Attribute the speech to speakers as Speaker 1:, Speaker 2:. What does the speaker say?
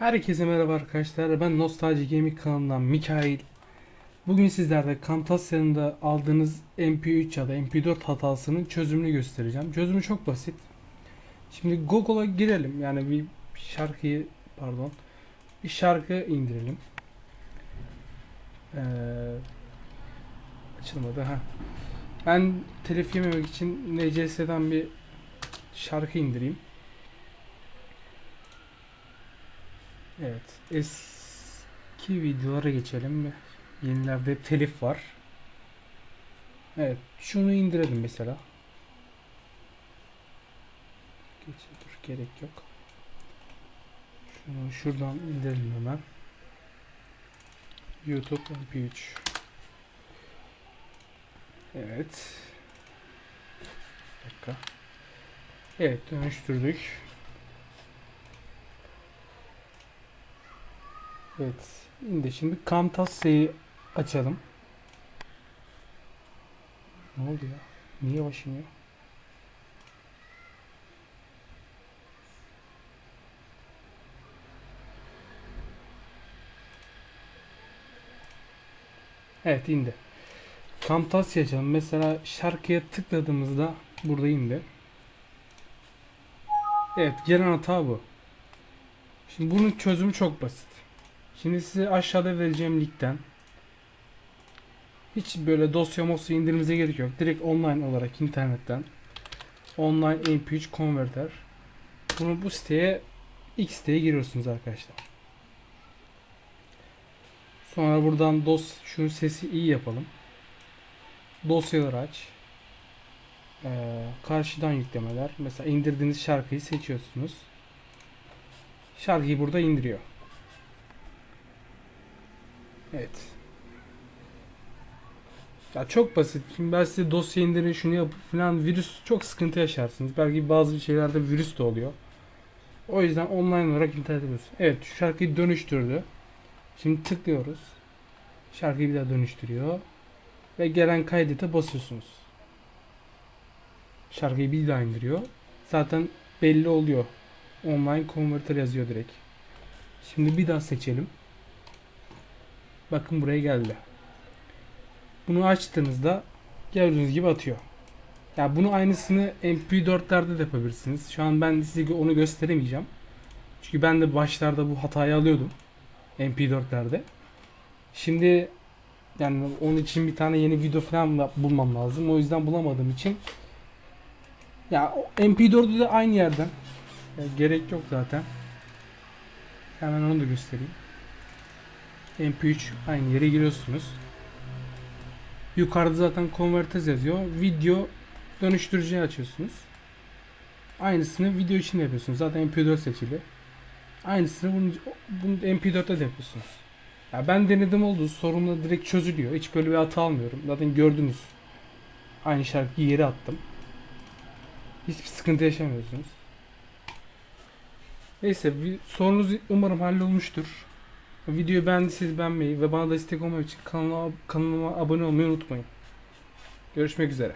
Speaker 1: Herkese merhaba arkadaşlar. Ben Nostalji Gaming kanalından Mikail. Bugün sizlerle Camtasia'nın da aldığınız MP3 ya da MP4 hatasının çözümünü göstereceğim. Çözümü çok basit. Şimdi Google'a girelim. Yani bir şarkıyı pardon bir şarkı indirelim. Ee, açılmadı ha. Ben telif yememek için NCS'den bir şarkı indireyim. Evet. Eski videolara geçelim. Yenilerde telif var. Evet. Şunu indirelim mesela. Geç, dur gerek yok. Şunu şuradan indirelim hemen. YouTube MP3. Evet. Bir dakika. Evet dönüştürdük. Evet. Şimdi şimdi Camtasia'yı açalım. Ne oldu ya? Niye yavaş? Evet indi. Camtasia açalım. Mesela şarkıya tıkladığımızda burada indi. Evet gelen hata bu. Şimdi bunun çözümü çok basit. Şimdi size aşağıda vereceğim linkten hiç böyle dosya mosya indirmenize gerek yok. Direkt online olarak internetten online mp3 converter bunu bu siteye X siteye giriyorsunuz arkadaşlar. Sonra buradan dos şu sesi iyi yapalım. Dosyaları aç. Ee, karşıdan yüklemeler. Mesela indirdiğiniz şarkıyı seçiyorsunuz. Şarkıyı burada indiriyor. Evet. Ya çok basit. Şimdi ben size dosya indirin şunu yapıp falan virüs çok sıkıntı yaşarsınız. Belki bazı şeylerde virüs de oluyor. O yüzden online olarak internet ediyoruz. Evet şu şarkıyı dönüştürdü. Şimdi tıklıyoruz. Şarkıyı bir daha dönüştürüyor. Ve gelen kaydete basıyorsunuz. Şarkıyı bir daha indiriyor. Zaten belli oluyor. Online converter yazıyor direkt. Şimdi bir daha seçelim. Bakın buraya geldi. Bunu açtığınızda gördüğünüz gibi atıyor. Ya yani bunu aynısını MP4'lerde de yapabilirsiniz. Şu an ben size onu gösteremeyeceğim. Çünkü ben de başlarda bu hatayı alıyordum. MP4'lerde. Şimdi yani onun için bir tane yeni video falan bulmam lazım. O yüzden bulamadığım için ya MP4'ü de aynı yerden. Ya gerek yok zaten. Hemen onu da göstereyim. MP3 aynı yere giriyorsunuz. Yukarıda zaten convertez yazıyor. Video dönüştürücüyü açıyorsunuz. Aynısını video için de yapıyorsunuz. Zaten MP4 seçili. Aynısını bunu, bunu MP4'te de yapıyorsunuz. Ya ben denedim oldu. Sorunla direkt çözülüyor. Hiç böyle bir hata almıyorum. Zaten gördünüz. Aynı şarkıyı yere attım. Hiçbir sıkıntı yaşamıyorsunuz. Neyse sorunuz umarım hallolmuştur. Videoyu beğendiyseniz beğenmeyi ve bana destek olmak için kanalıma, kanalıma abone olmayı unutmayın. Görüşmek üzere.